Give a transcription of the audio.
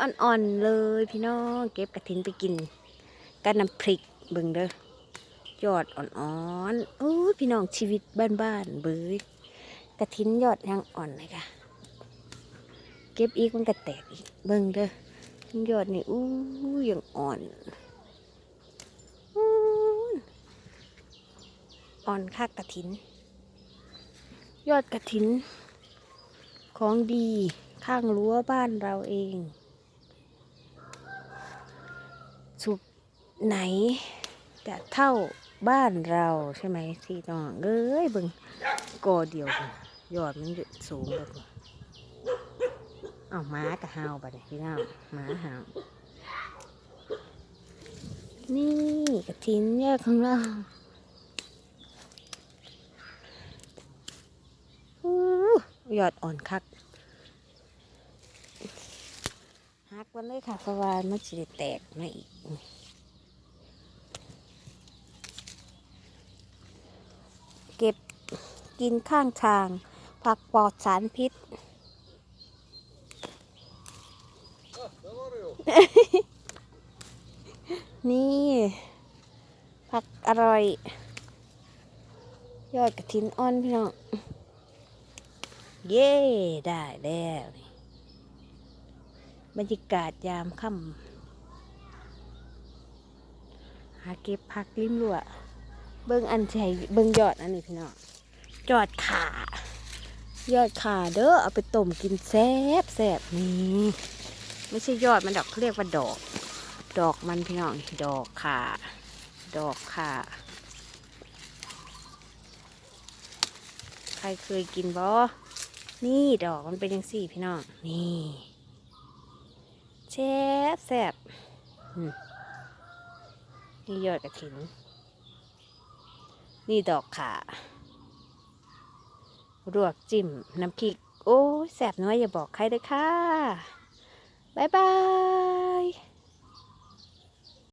อ่อนๆเลยพี่น้องเก็บกระถินไปกินกับน้ำพริกเบิ่งเด้อยอดอ่อนๆโอ้พี่น้องชีวิตบ้านๆเบยกระถินยอดยังอ่อนเลยค่ะเก็บอีกมันก็แตกอีกเบิ่งเด้อยอดนี่อู้ยังอ่อนอ่อนคักกระถิน ยอดกระถิน ของดีข้างรั้วบ้านเราเอง สุดไหน จะเท่าบ้านเราใช่ไหมที่น้องเอ้ยบิ่งกอเดียวยอดมันสูงแบบนี้อ้าหม้ากะหาบัดนี้พี่น้องหมาหาวนี่กระถินแยกของเราอยอดอ่อนคักหั กมันเลยค่ะเพราะว่ามันจะแตกมาอีกเก็บกินข้างทาง ผักปลอดสารพิษ นี่ ผักอร่อย ยอดกระถินอ่อนพี่น้อง เย้ ได้แล้ว บรรยากาศยามค่ำหาเก็บผักริมรั้วเบิ้งอันใช่เบิ้งยอดอันนี้พี่น้องยอดขายอดขาเด้อเอาไปต้มกินแซ่บแซ่บนี่ไม่ใช่ยอดมันดอกเขาเรียกว่าดอก ดอกมันพี่น้องดอกขาดอกขาใครเคยกินบ่นี่ดอกมันเป็นยังสี่พี่น้องนี่ แซ่บแซ่บอืมนี่ยอดกระถิน นี่ดอกขาลวกจิ้ม น้ำพริก โอ้ยแสบน้อยอย่าบอกใครเลยค่ะ บ๊ายบาย